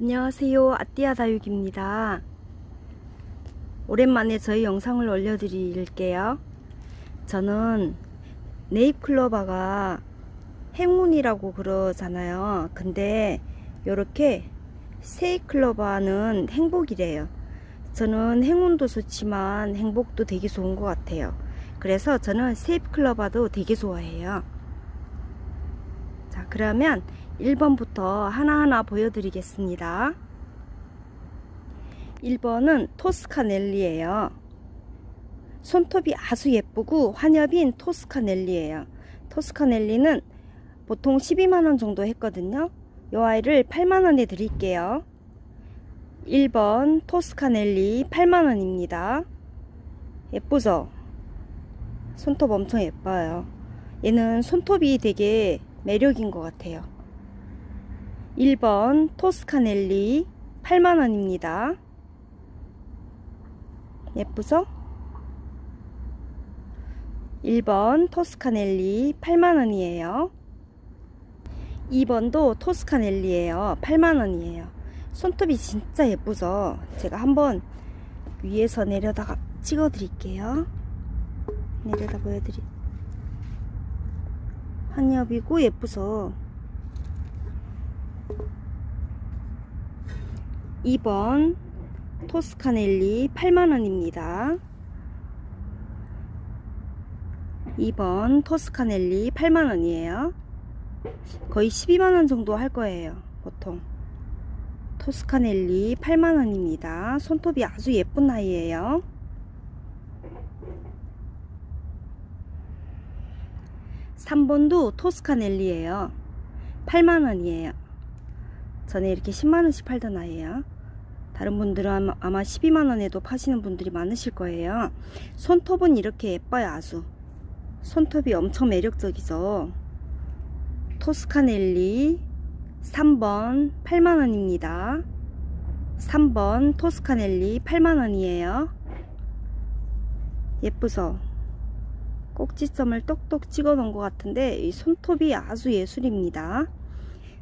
안녕하세요. 아띠아 다육입니다. 오랜만에 저희 영상을 올려드릴게요. 저는 네잎클로바가 행운이라고 그러잖아요. 근데 이렇게 세잎클로바는 행복이래요. 저는 행운도 좋지만 행복도 되게 좋은 것 같아요. 그래서 저는 세잎클로바도 되게 좋아해요. 자, 그러면 1번부터 하나하나 보여드리겠습니다. 1번은 토스카넬리예요. 손톱이 아주 예쁘고 환엽인 토스카넬리예요. 토스카넬리는 보통 12만원 정도 했거든요. 이 아이를 8만원에 드릴게요. 1번 토스카넬리 8만원입니다. 예쁘죠? 손톱 엄청 예뻐요. 얘는 손톱이 되게 매력인 것 같아요. 1번 토스카넬리 8만원입니다. 예쁘죠? 1번 토스카넬리 8만원이에요. 2번도 토스카넬리예요. 8만원이에요. 손톱이 진짜 예쁘죠? 제가 한번 위에서 내려다가 찍어 드릴게요. 내려다 보여드리. 한엽이고 예쁘죠? 2번 토스카넬리 8만원입니다. 2번 토스카넬리 8만원이에요. 거의 12만원 정도 할 거예요. 보통. 토스카넬리 8만원입니다. 손톱이 아주 예쁜 아이예요. 3번도 토스카넬리예요. 8만원이에요. 전에 이렇게 10만원씩 팔던 아이예요. 다른 분들은 아마- 아마 12만원에도 파시는 분들이 많으실 거예요. 손톱은 이렇게 예뻐요, 아주. 손톱이 엄청 매력적이죠. 토스카넬리 3번 8만원입니다. 3번 토스카넬리 8만원이에요. 예쁘죠? 꼭지점을 똑똑 찍어 놓은 것 같은데 이 손톱이 아주 예술입니다.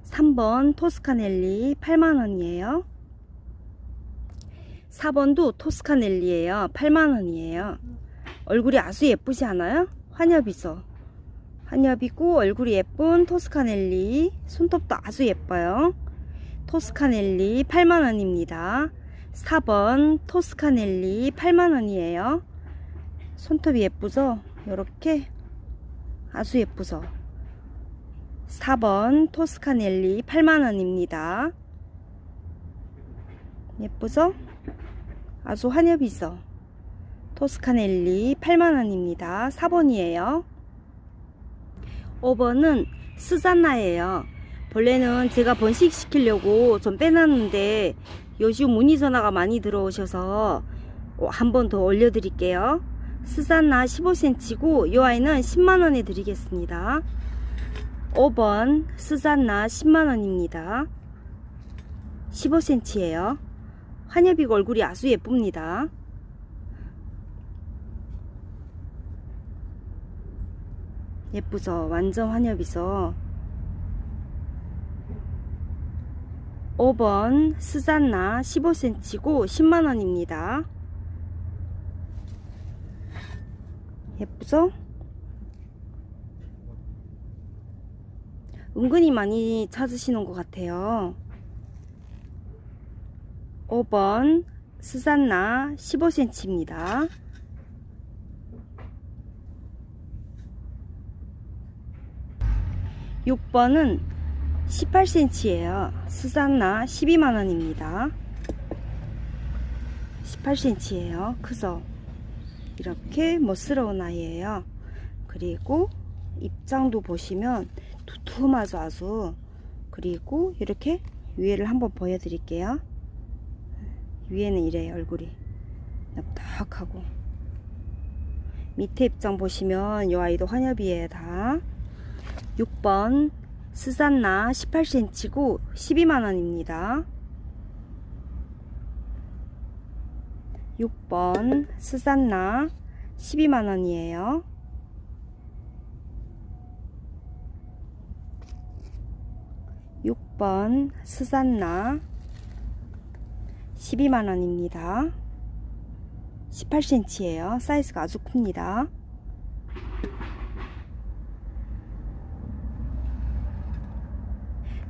3번 토스카넬리 8만원이에요. 4번도 토스카넬리예요. 8만원이에요. 얼굴이 아주 예쁘지 않아요? 환엽이죠. 환엽이고 얼굴이 예쁜 토스카넬리 손톱도 아주 예뻐요. 토스카넬리 8만원입니다. 4번 토스카넬리 8만원이에요. 손톱이 예쁘죠? 이렇게 아주 예쁘죠? 4번 토스카넬리 8만원입니다. 예쁘죠? 아주 환엽이죠? 토스카넬리 8만원입니다. 4번이에요. 5번은 스잔나예요. 본래는 제가 번식시키려고 좀 빼놨는데 요즘 문의 전화가 많이 들어오셔서 한 번 더 올려드릴게요. 스잔나 15cm고 이 아이는 10만원에 드리겠습니다. 5번 스잔나 10만원입니다. 15cm예요. 환엽이고 얼굴이 아주 예쁩니다. 예쁘죠? 완전 환엽이죠? 5번 스잔나 15cm고 10만원입니다. 예쁘죠? 은근히 많이 찾으시는 것 같아요. 5번 스잔나 15cm입니다. 6번은 18cm예요. 스잔나 12만원입니다. 18cm예요. 크죠? 이렇게 멋스러운 아이예요. 그리고 입장도 보시면 두툼하죠 아주. 그리고 이렇게 위에를 한번 보여드릴게요. 위에는 이래요 얼굴이. 납작하고. 밑에 입장 보시면 이 아이도 환엽이에요 다. 6번 스잔나 18cm고 12만원입니다. 6번 스잔나 12만원이에요. 6번 스잔나 12만원입니다. 18cm예요. 사이즈가 아주 큽니다.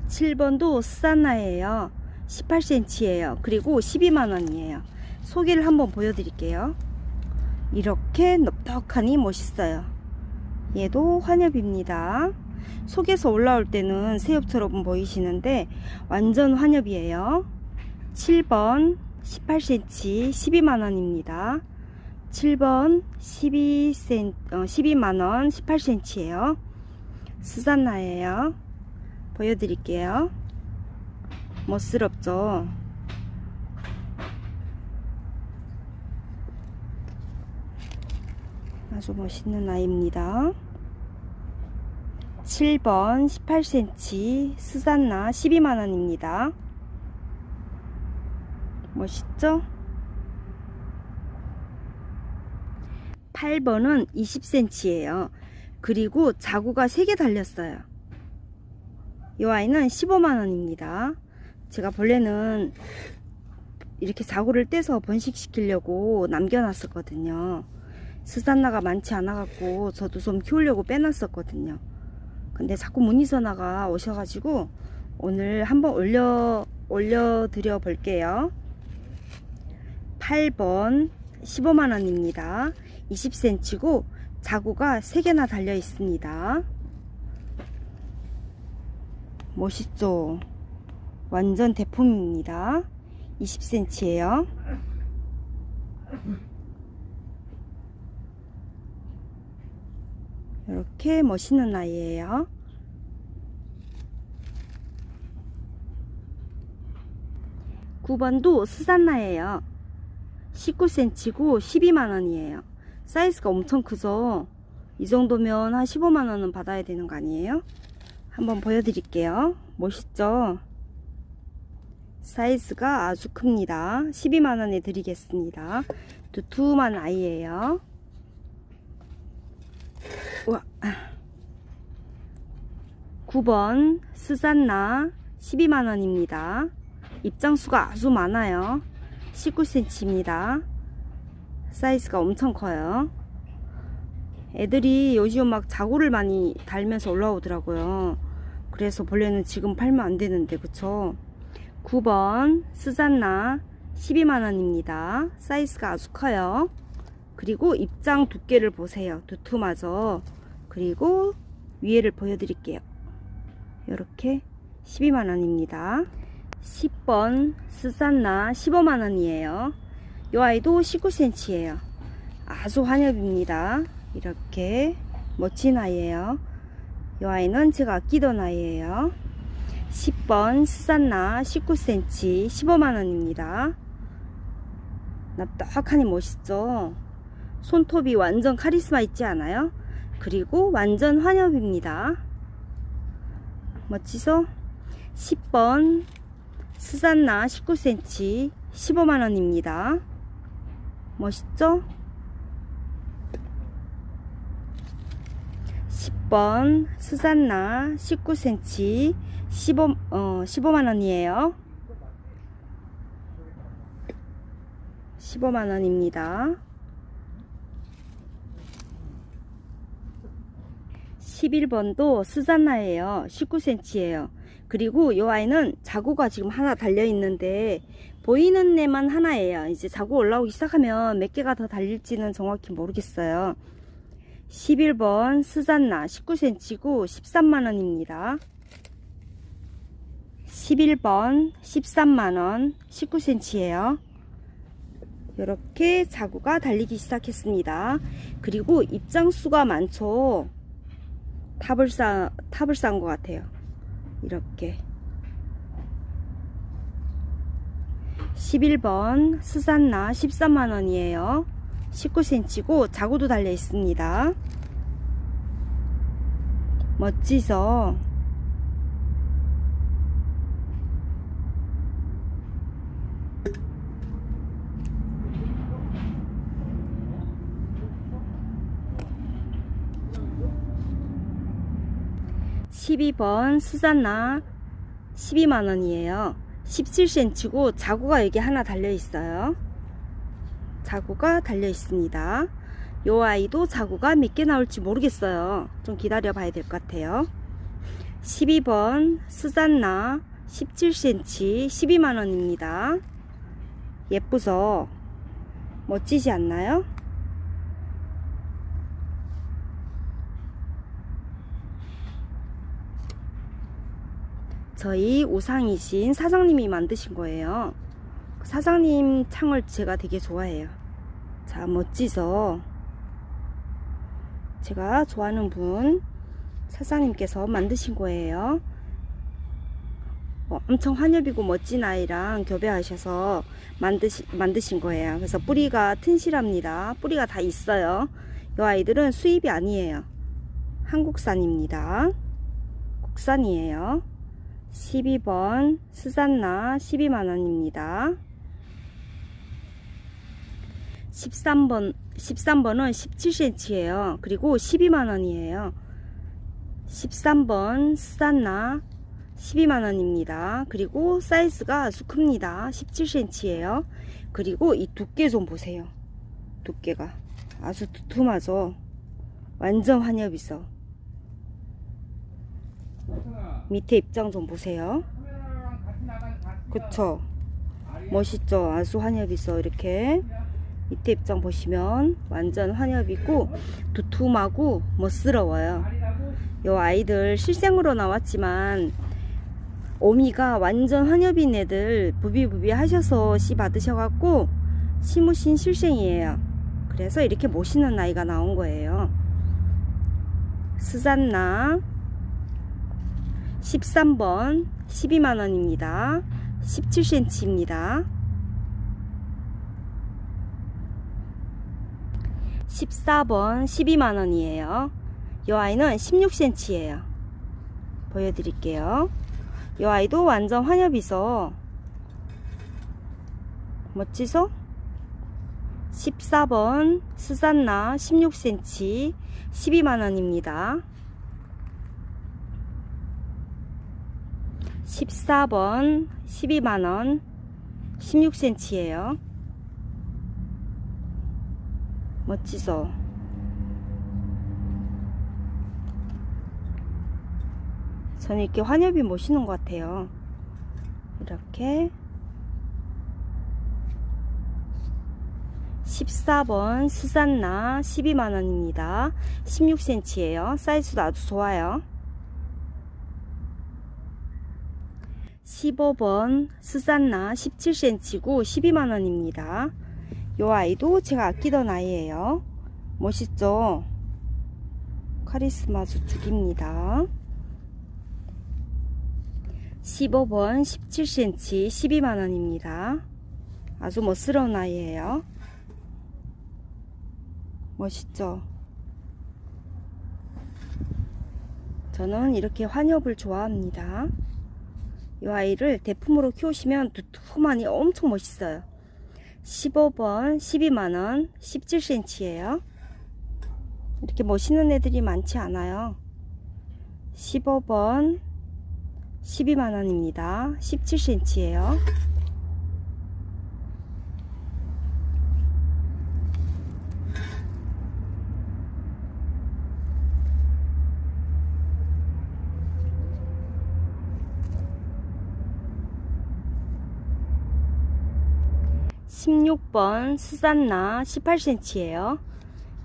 7번도 스산나예요. 18cm예요. 그리고 12만원이에요. 소개를 한번 보여드릴게요. 이렇게 넓적하니 멋있어요. 얘도 환엽입니다. 속에서 올라올 때는 새엽처럼 보이시는데 완전 환엽이에요. 7번 18cm 12만원입니다. 7번 12cm, 어, 12만원 18cm예요. 스산나예요. 보여드릴게요. 멋스럽죠? 아주 멋있는 아이입니다. 7번 18cm 스산나 12만원입니다. 멋있죠? 8번은 20cm예요. 그리고 자구가 3개 달렸어요. 이 아이는 15만원입니다. 제가 본래는 이렇게 자구를 떼서 번식시키려고 남겨놨었거든요. 스산나가 많지 않아갖고 저도 좀 키우려고 빼놨었거든요. 근데 자꾸 문의전화가 오셔가지고 오늘 한번 올려 올려드려 볼게요. 8번 15만원입니다. 20cm고 자구가 3개나 달려 있습니다. 멋있죠? 완전 대품입니다. 20cm예요. 이렇게 멋있는 아이예요. 구번도 스산나예요. 19cm고 12만원이에요. 사이즈가 엄청 크죠? 이 정도면 한 15만원은 받아야 되는 거 아니에요? 한번 보여드릴게요. 멋있죠? 사이즈가 아주 큽니다. 12만원에 드리겠습니다. 두툼한 아이예요. 우와. 9번 스산나 12만원입니다. 입장수가 아주 많아요. 19cm입니다. 사이즈가 엄청 커요. 애들이 요즘 막 자구를 많이 달면서 올라오더라고요. 그래서 본래는 지금 팔면 안 되는데, 그쵸? 9번 스잔나 12만원입니다. 사이즈가 아주 커요. 그리고 입장 두께를 보세요. 두툼하죠? 그리고 위에를 보여드릴게요. 이렇게 12만원입니다. 10번 스산나 15만원이에요. 이 아이도 19cm예요. 아주 환엽입니다. 이렇게 멋진 아이예요. 이 아이는 제가 아끼던 아이예요. 10번 스산나 19cm 15만원입니다. 납작하니 멋있죠? 손톱이 완전 카리스마 있지 않아요? 그리고 완전 환엽입니다. 멋지죠? 10번 스산나 19cm 15만원입니다. 멋있죠? 10번 스산나 19cm 15, 어, 15만원이에요. 15만원입니다. 11번도 스산나예요. 19cm예요. 그리고 이 아이는 자구가 지금 하나 달려 있는데 보이는 애만 하나예요. 이제 자구 올라오기 시작하면 몇 개가 더 달릴지는 정확히 모르겠어요. 11번 스잔나 19cm고 13만원입니다. 11번 13만원 19cm예요. 이렇게 자구가 달리기 시작했습니다. 그리고 입장수가 많죠. 탑을 쌓, 탑을 쌓은 것 같아요. 이렇게. 11번 스산나 13만원이에요. 19cm고 자구도 달려 있습니다. 멋지죠 (12번) 스산나 12만원이에요 17cm고 자구가 여기 하나 달려 있어요. 자구가 달려 있습니다. 요 아이도 자구가 몇 개 나올지 모르겠어요. 좀 기다려 봐야 될 것 같아요. 12번 스잔나 17cm 12만원입니다. 예쁘죠? 멋지지 않나요? 저희 우상이신 사장님이 만드신 거예요. 사장님 창을 제가 되게 좋아해요. 자, 멋지죠? 제가 좋아하는 분 사장님께서 만드신 거예요. 어, 엄청 환엽이고 멋진 아이랑 교배하셔서 만드시, 만드신 거예요. 그래서 뿌리가 튼실합니다. 뿌리가 다 있어요. 이 아이들은 수입이 아니에요. 한국산입니다. 국산이에요. 12번 스잔나 12만원입니다. 13번, 13번은 17cm예요. 그리고 12만원이에요. 13번 스잔나 12만원입니다. 그리고 사이즈가 아주 큽니다. 17cm예요. 그리고 이 두께 좀 보세요. 두께가 아주 두툼하죠. 완전 환엽이죠. 밑에 입장 좀 보세요. 그쵸? 멋있죠? 아주 환엽이죠. 이렇게 밑에 입장 보시면 완전 환엽이고 두툼하고 멋스러워요. 요 아이들 실생으로 나왔지만 오미가 완전 환엽인 애들 부비부비 하셔서 씨 받으셔갖고 심으신 실생이에요. 그래서 이렇게 멋있는 아이가 나온 거예요. 스잔나 13번 12만원입니다. 17cm입니다. 14번 12만원이에요. 이 아이는 16cm예요. 보여드릴게요. 이 아이도 완전 환엽이서 멋지소? 14번 스잔나 16cm 12만원입니다. 14번 12만원 16cm예요. 멋지죠? 저는 이렇게 환엽이 멋있는 것 같아요. 이렇게 14번 스잔나 12만원입니다. 16cm예요. 사이즈도 아주 좋아요. 15번 스잔나 17cm고 12만원입니다. 요 아이도 제가 아끼던 아이예요. 멋있죠? 카리스마 주축입니다. 15번 17cm 12만원입니다. 아주 멋스러운 아이예요. 멋있죠? 저는 이렇게 환엽을 좋아합니다. 이 아이를 대품으로 키우시면 두툼하니 엄청 멋있어요. 15번 12만원 17cm예요. 이렇게 멋있는 애들이 많지 않아요. 15번 12만원입니다. 17cm예요. (16번) 스잔나 (18cm예요)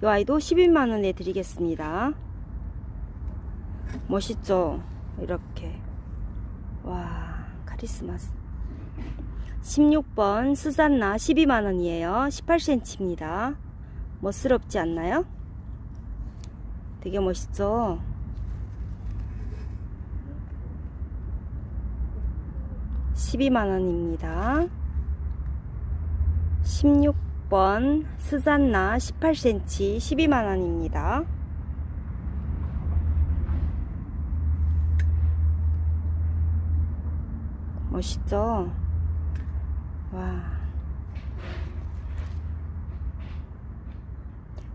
이 아이도 (11만원에) 드리겠습니다. 멋있죠? 이렇게. 와 카리스마스. 16번 스잔나 12만원이에요. 18cm입니다. 멋스럽지 않나요? 되게 멋있죠? (12만원입니다) 16번 스잔나 18cm 12만원입니다 멋있죠? 와.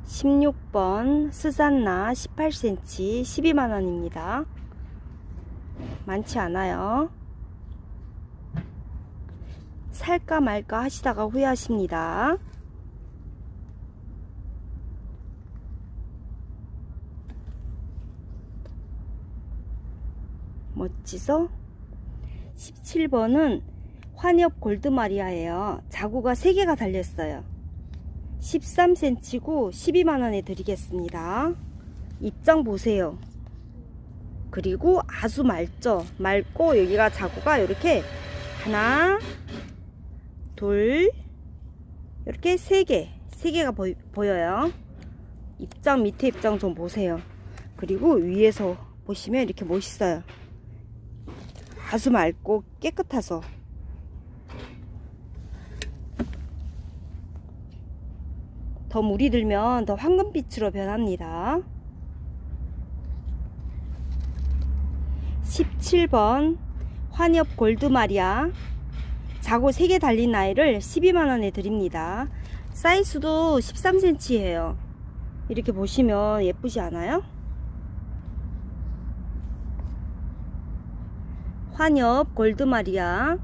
16번 스잔나 18cm 12만원입니다. 많지 않아요. 살까 말까 하시다가 후회하십니다. 멋지죠? 17번은 환엽 골드마리아예요. 자구가 3개가 달렸어요. 13cm고 12만원에 드리겠습니다. 입장 보세요. 그리고 아주 맑죠? 맑고 여기가 자구가 이렇게 하나, 둘, 이렇게 세 개, 세 개가 보여요. 입장 밑에 입장 좀 보세요. 그리고 위에서 보시면 이렇게 멋있어요. 아주 맑고 깨끗하죠. 더 물이 들면 더 황금빛으로 변합니다. 17번 환엽 골드마리아 자고 3개 달린 아이를 12만원에 드립니다. 사이즈도 13cm예요. 이렇게 보시면 예쁘지 않아요? 환엽 골드마리아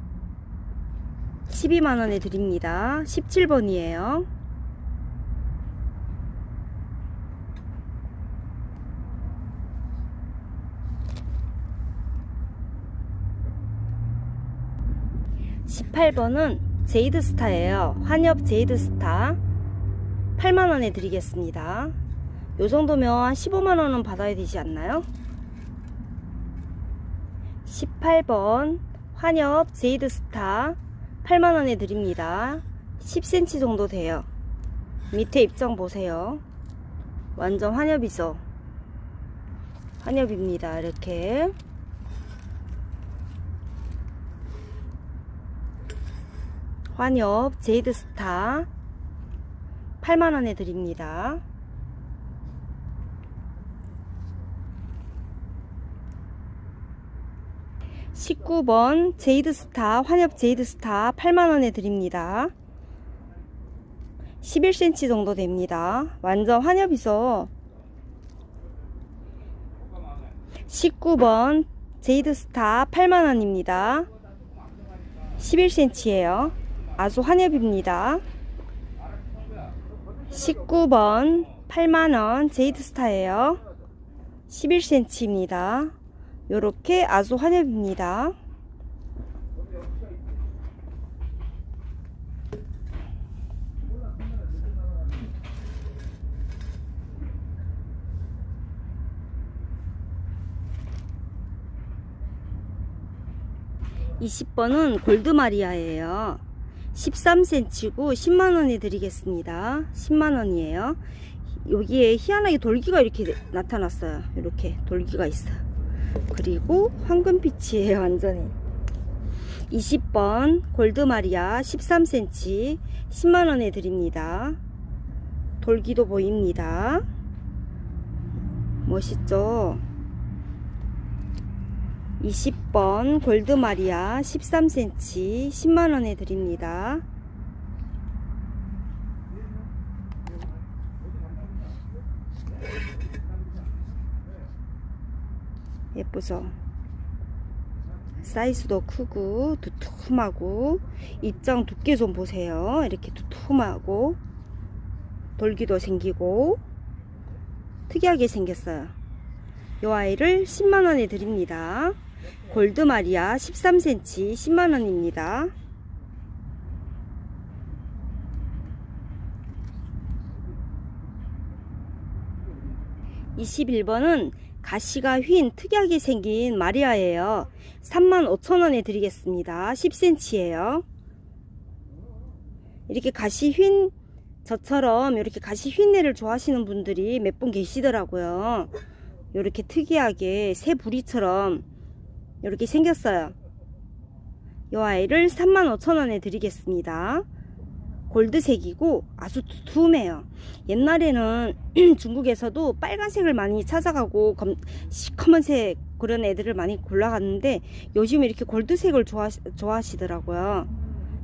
12만원에 드립니다. 17번이에요. 십팔 번은 제이드스타예요. 환엽 제이드스타 8만원에 드리겠습니다. 요 정도면 한 15만원은 받아야 되지 않나요? 18번 환엽 제이드스타 8만원에 드립니다. 10cm 정도 돼요. 밑에 입장 보세요. 완전 환엽이죠. 환엽입니다. 이렇게. 환엽 제이드스타. 8만원에 드립니다. 19번 제이드스타 환엽 제이드스타 8만원에 드립니다. 11cm 정도 됩니다. 완전 환엽이죠? 19번 제이드스타 8만원입니다. 11cm예요 아주 환엽입니다 19번 8만원 제이드스타예요 11cm입니다 요렇게 아주 환엽입니다. 이십 번은 골드마리아예요. 13cm고 10만원에 드리겠습니다. 10만원이에요. 여기에 희한하게 돌기가 이렇게 나타났어요. 이렇게 돌기가 있어요. 그리고 황금빛이에요 완전히 20번 골드마리아 13cm 10만원에 드립니다 돌기도 보입니다 멋있죠 20번 골드마리아 13cm 10만원에 드립니다 예쁘죠? 사이즈도 크고 두툼하고 입장 두께 좀 보세요. 이렇게 두툼하고 돌기도 생기고 특이하게 생겼어요. 이 아이를 10만원에 드립니다. 골드마리아 13cm 10만원입니다. 21번은 가시가 휜 특이하게 생긴 마리아예요. 35,000원에 드리겠습니다. 10cm예요. 이렇게 가시 휜 저처럼 이렇게 가시 휜 애를 좋아하시는 분들이 몇 분 계시더라고요. 이렇게 특이하게 새 부리처럼 이렇게 생겼어요. 이 아이를 35,000원에 드리겠습니다. 골드색이고 아주 두툼해요. 옛날에는 중국에서도 빨간색을 많이 찾아가고 검, 시커먼색 그런 애들을 많이 골라갔는데 요즘 이렇게 골드색을 좋아, 좋아하시더라고요.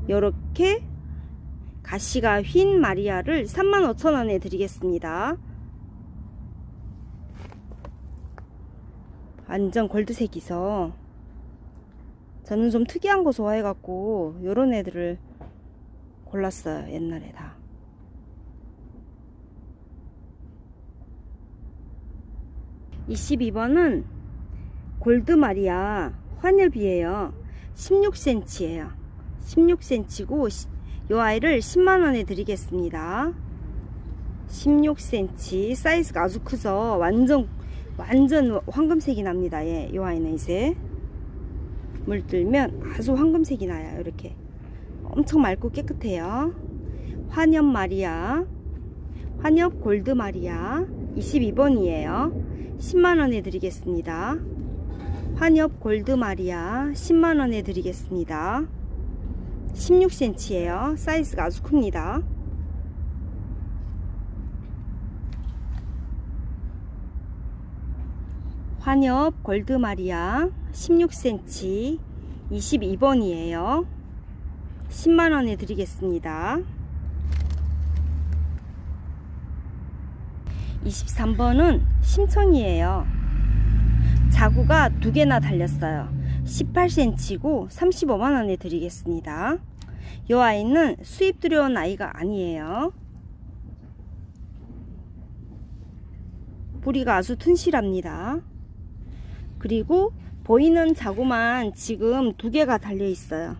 이렇게 가시가 휜 마리아를 35,000원에 드리겠습니다. 완전 골드색이서 저는 좀 특이한 거 좋아해갖고 요런 애들을 골랐어요. 옛날에 다. (22번은) 골드 마리아 환엽이에요. 16cm예요. 16cm고 이 아이를 10만원에 드리겠습니다. 16cm 사이즈가 아주 크죠. 완전 완전 황금색이 납니다. 예, 이 아이는 이제 물들면 아주 황금색이 나요. 이렇게 엄청 맑고 깨끗해요. 환엽 마리아, 환엽 골드 마리아 22번이에요. 10만원에 드리겠습니다. 환엽 골드 마리아 10만원에 드리겠습니다. 16cm예요. 사이즈가 아주 큽니다. 환엽 골드 마리아 16cm 22번이에요. 10만원에 드리겠습니다. 23번은 심청이에요. 자구가 두 개나 달렸어요. 18cm고 35만원에 드리겠습니다. 이 아이는 수입 들여온 아이가 아니에요. 뿌리가 아주 튼실합니다. 그리고 보이는 자구만 지금 두 개가 달려 있어요.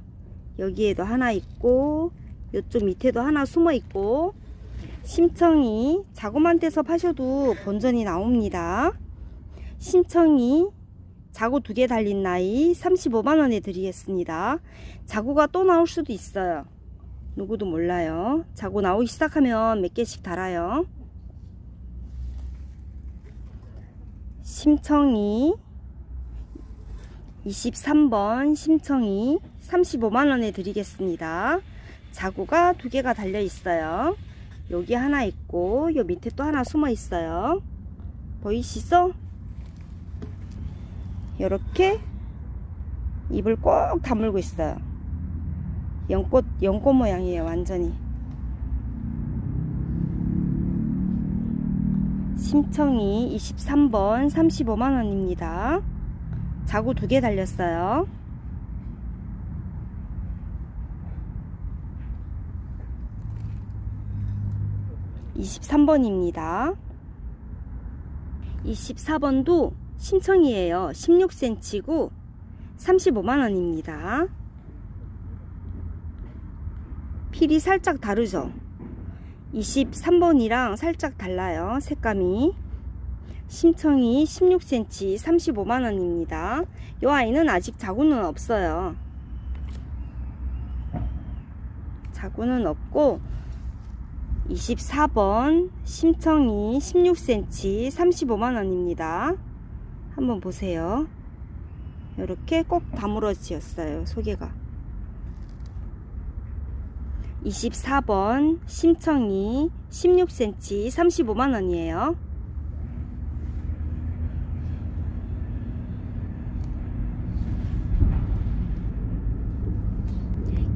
여기에도 하나 있고 이쪽 밑에도 하나 숨어 있고 심청이 자구만 떼서 파셔도 본전이 나옵니다. 심청이 자구 두 개 달린 나이 35만원에 드리겠습니다. 자구가 또 나올 수도 있어요. 누구도 몰라요. 자구 나오기 시작하면 몇 개씩 달아요. 심청이 23번 심청이 35만원에 드리겠습니다. 자구가 두 개가 달려 있어요. 여기 하나 있고 요 밑에 또 하나 숨어 있어요. 보이시죠? 이렇게 입을 꼭 다물고 있어요. 연꽃 연꽃 모양이에요, 완전히. 심청이 23번 35만 원입니다. 자구 두 개 달렸어요. (23번입니다) (24번도) 신청이에요. (16cm고) (35만원입니다) 필이 살짝 다르죠? 23번이랑 살짝 달라요 색감이 심청이 16cm 35만원입니다. 이 아이는 아직 자구는 없어요. 자구는 없고 24번 심청이 16cm 35만원입니다. 한번 보세요. 이렇게 꼭 다물어지었어요 소개가. 24번 심청이 16cm 35만원이에요.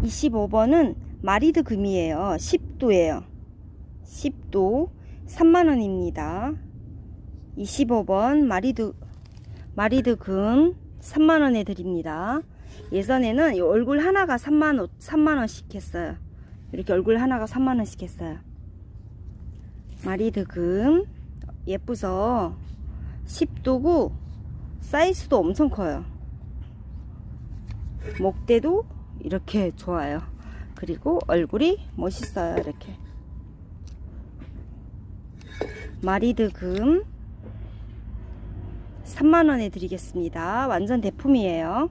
25번은 마리드 금이에요. 10도예요. 10도 3만원입니다. 25번 마리드 마리드 금 3만원에 드립니다. 예전에는 이 얼굴 하나가 3만 3만원씩 했어요. 이렇게 얼굴 하나가 3만원씩 했어요. 마리드 금 예쁘죠? 10도고 사이즈도 엄청 커요. 목대도 이렇게 좋아요. 그리고 얼굴이 멋있어요. 이렇게. 마리드금 3만원에 드리겠습니다. 완전 대품이에요.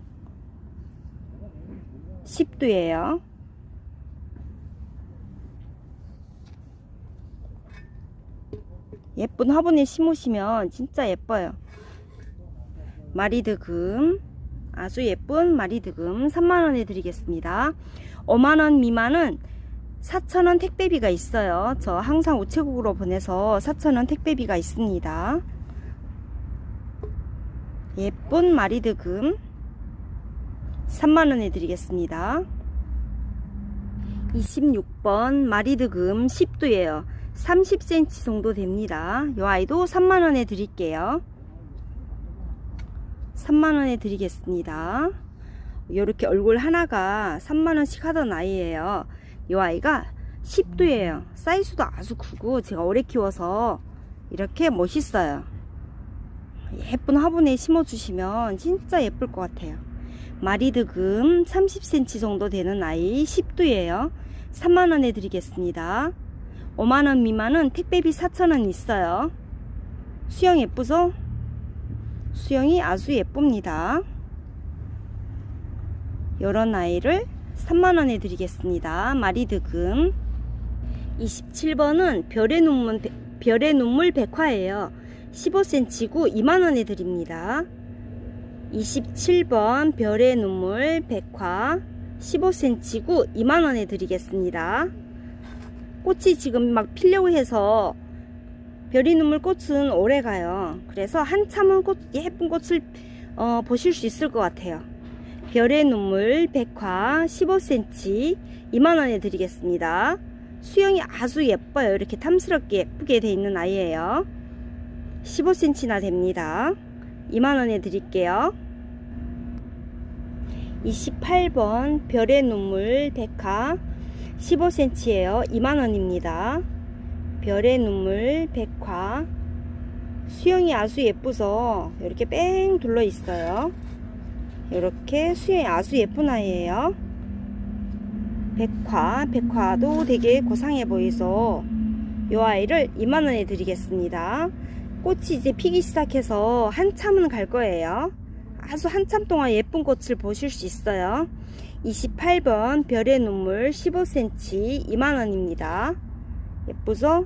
10도예요. 예쁜 화분에 심으시면 진짜 예뻐요. 마리드금 아주 예쁜 마리드금 3만원에 드리겠습니다. 5만원 미만은 4천원 택배비가 있어요. 저 항상 우체국으로 보내서 4천원 택배비가 있습니다. 예쁜 마리드금 3만원에 드리겠습니다. 26번 마리드금 10도예요. 30cm 정도 됩니다. 이 아이도 3만원에 드릴게요. 3만원에 드리겠습니다. 이렇게 얼굴 하나가 3만원씩 하던 아이예요. 이 아이가 10두예요. 사이즈도 아주 크고 제가 오래 키워서 이렇게 멋있어요. 예쁜 화분에 심어주시면 진짜 예쁠 것 같아요. 마리드금 30cm 정도 되는 아이 10두예요. 3만원에 드리겠습니다. 5만원 미만은 택배비 4천원 있어요. 수영 예쁘죠? 수영이 아주 예쁩니다. 이런 아이를 3만원에 드리겠습니다. 마리드금 27번은 별의 눈물, 별의 눈물 백화예요. 15cm고 2만원에 드립니다. 27번 별의 눈물 백화 15cm고 2만원에 드리겠습니다. 꽃이 지금 막 피려고 해서 별의 눈물 꽃은 오래 가요. 그래서 한참은 꽃, 예쁜 꽃을 어, 보실 수 있을 것 같아요. 별의 눈물 백화 15cm 2만원에 드리겠습니다. 수영이 아주 예뻐요. 이렇게 탐스럽게 예쁘게 돼 있는 아이예요. 15cm나 됩니다. 2만원에 드릴게요. 28번 별의 눈물 백화 15cm예요. 2만원입니다. 별의 눈물 백화 수영이 아주 예쁘죠? 이렇게 뺑 둘러 있어요. 이렇게 수영이 아주 예쁜 아이예요. 백화, 백화도 되게 고상해 보이죠? 이 아이를 2만원에 드리겠습니다. 꽃이 이제 피기 시작해서 한참은 갈 거예요. 아주 한참 동안 예쁜 꽃을 보실 수 있어요. 28번 별의 눈물 15cm 2만원입니다. 예쁘죠?